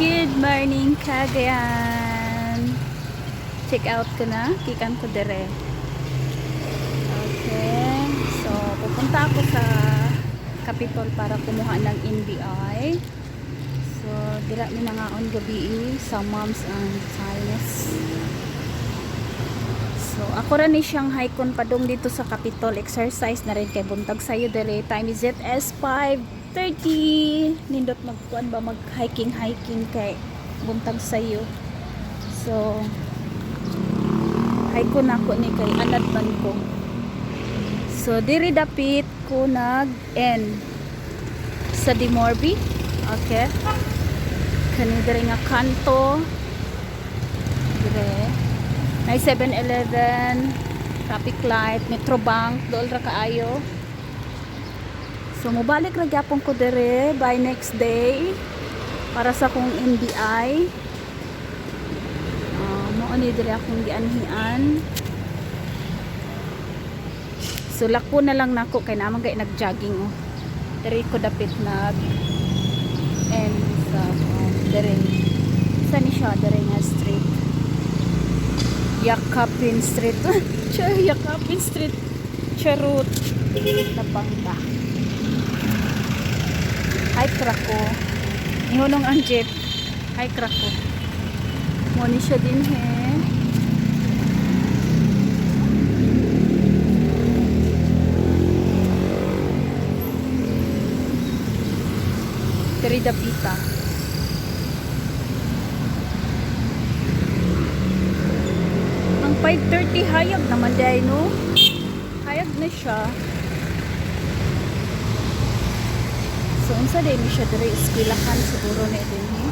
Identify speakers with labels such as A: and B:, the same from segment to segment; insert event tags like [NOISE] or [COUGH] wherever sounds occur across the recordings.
A: Good morning, Cagayan! Check out ko na. Kikan ko dere. Okay. So, pupunta ako sa Capitol para kumuha ng NBI. So, dira mi na nga on gabi sa Moms and Silence. So, ako rin ni Shanghai kon padong dito sa Capitol. Exercise na rin kay Buntag sayo dere. Time is it? S5 8.30 nindot magkuan ba mag hiking hiking kay buntag sayo. So hike ko na ako ni kay anad man ko. So diri dapit ko nag end sa Dimorbi okay. Kani diri nga kanto. Dire may 7-Eleven traffic light metro bank dool ra kaayo. So, mubalik ra gyapon ko dire by next day para sa kong NBI. Uh, mo ni dire akong gianhian. So, lako na lang nako kay naman gay nag-jogging oh. Dire ko dapit nag and sa um, dire. Sa ni siya dire nga street. Yakapin Street. [LAUGHS] Char, Yakapin Street. Charot. Nabangga. Hi, Krako. Ihunong ang jeep. Hi, Krako. Muni siya din, he. Terida Pita. Ang 5.30 hayag naman dahil no? Hayag na siya. So, unsa din ni siya diri eskwelahan siguro na din eh.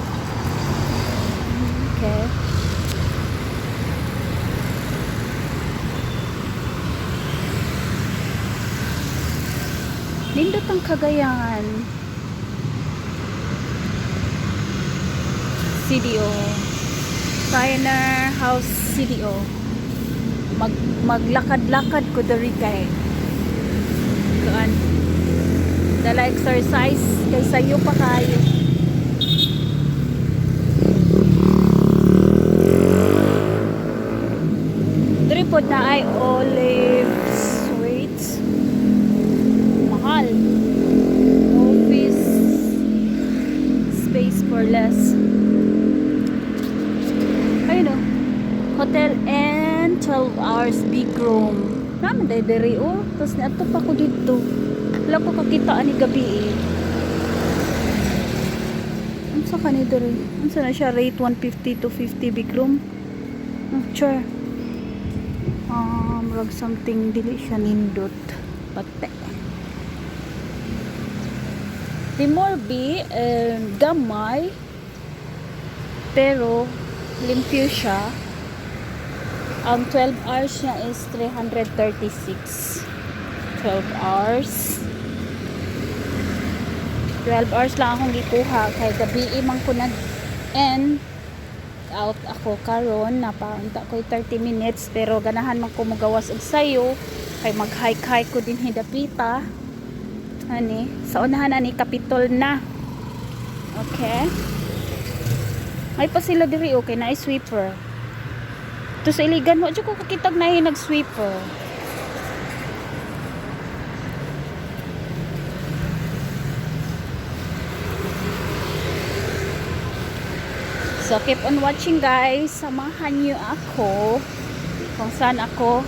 A: Okay. Nindot ang kagayan. CDO. Pioneer House CDO. Mag maglakad-lakad ko diri kay Dala exercise kay sayo pa kayo. Diri pod na ay olive sweets. Mahal. Office space for less. Ayun o. Hotel and 12 hours big room. Naman dahil diri o. Tapos nato pa ko dito. Wala ko kakita ani gabi eh. Ano sa kani diri? Ano sa na siya rate 150 to 50 big room? Oh, sure. Um, rag something dili siya nindot. Pate. Timorbi, um, gamay, pero limpyo siya. Ang 12 hours niya is 336. 12 hours. 12 hours lang akong gikuha kay gabi imang ko nag end out ako karon napaunta ko 30 minutes pero ganahan man ko magawas og sayo kay mag hike hike ko din hidapita ani sa unahan ani kapitol na. Okay. May pa sila diri okay na sweeper to sa iligan mo ko kakitag na yung nag-sweeper So, keep on watching guys. Samahan niyo ako kung saan ako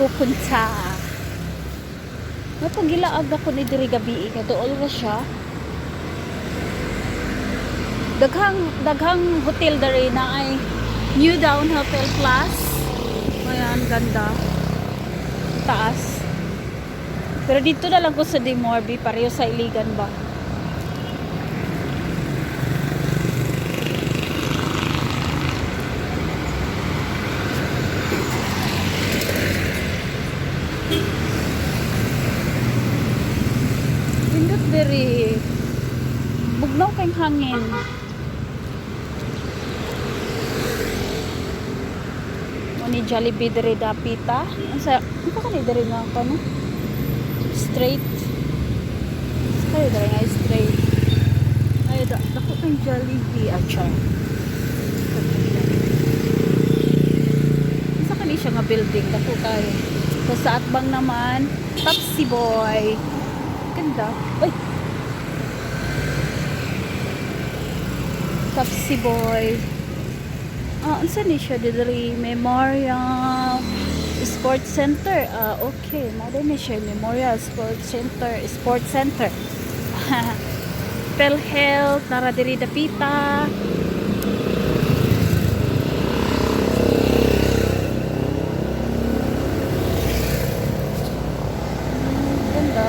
A: pupunta. Napagilaag ako ni diri gabi kay dool ra siya. Daghang daghang hotel diri na ay New Down Hotel Plus. Ayan, ganda. Taas. Pero dito na lang ko sa Dimorbi, pareho sa Iligan ba. Pindot diri. Kayong hangin. Ni Jollibee diri dapita. Sa ano ka ni diri nga kano? Straight. Kaya diri nga straight. Ay da dako kay Jollibee siya. Isa kani siya nga building dako kay. So sa atbang naman, Tapsi Boy. Ganda. Ay. Tapsi Boy. Ah, unsa ni siya didiri Memorial Sports Center. Ah, okay. Mao ni siya Memorial Sports Center, Sports Center. [LAUGHS] PhilHealth, nara diri dapita. Hmm, Ganda.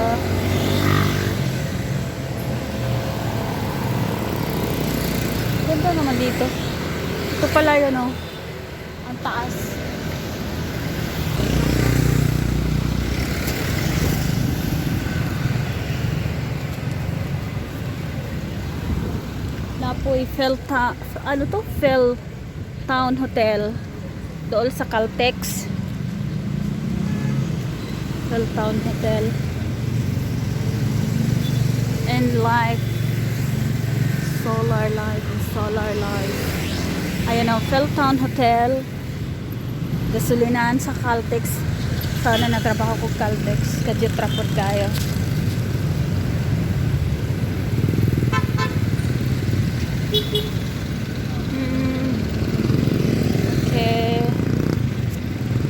A: Ganda naman dito. Ito pala yun oh. Ang taas. Napoy Fel ta ano to? Fel Town Hotel. Dool sa Caltex. Fel Town Hotel. And life solar light solar light. Ayan o, Feltown Hotel. Gasolinahan sa Caltex. Sana natrabaho ko Caltex. Kadyo trapot kayo. Hmm. Okay.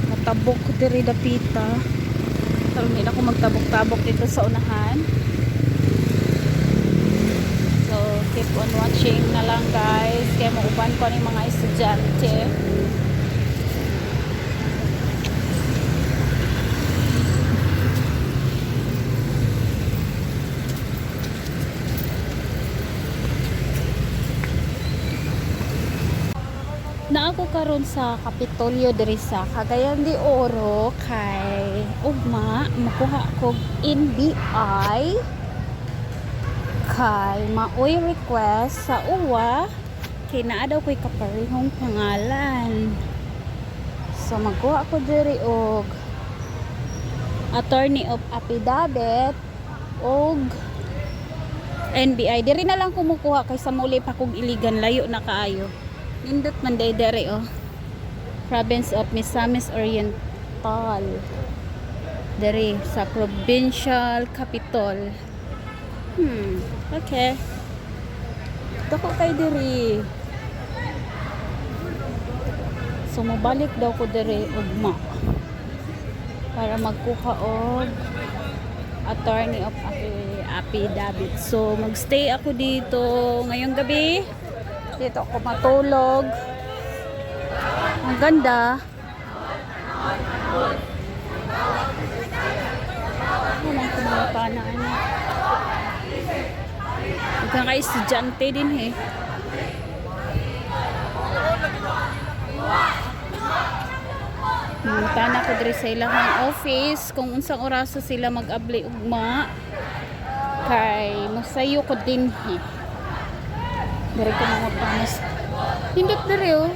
A: Matabok ko diri dapita. Na ako magtabok-tabok dito sa unahan. So, keep on watching na lang guys. Kaya ko ng mga estudyante. na karon sa Kapitolyo diri sa Cagayan de Oro kay ugma makuha ko NBI kay maoy request sa uwa kay naa daw ko'y kaparehong pangalan. So magkuha ko diri og attorney of affidavit og NBI diri na lang kumukuha kay sa muli pa kog iligan. Layo na kaayo. Nindot man day diri oh. Province of Misamis Oriental. Diri sa provincial capital. Hmm, okay. Dako kay diri. So mobalik daw ko diri ugma. Para magkuha og attorney of Affi- affidavit. So magstay ako dito ngayong gabi. Dito ako matulog. Ang ganda. Ano lang kumapa na ano. Huwag ka estudyante din eh. Munta na ko diri sa ilang office kung unsang oraso sila mag-abli ugma kay musayo ko din eh. Diri ko mga panos. Hindot diri oh.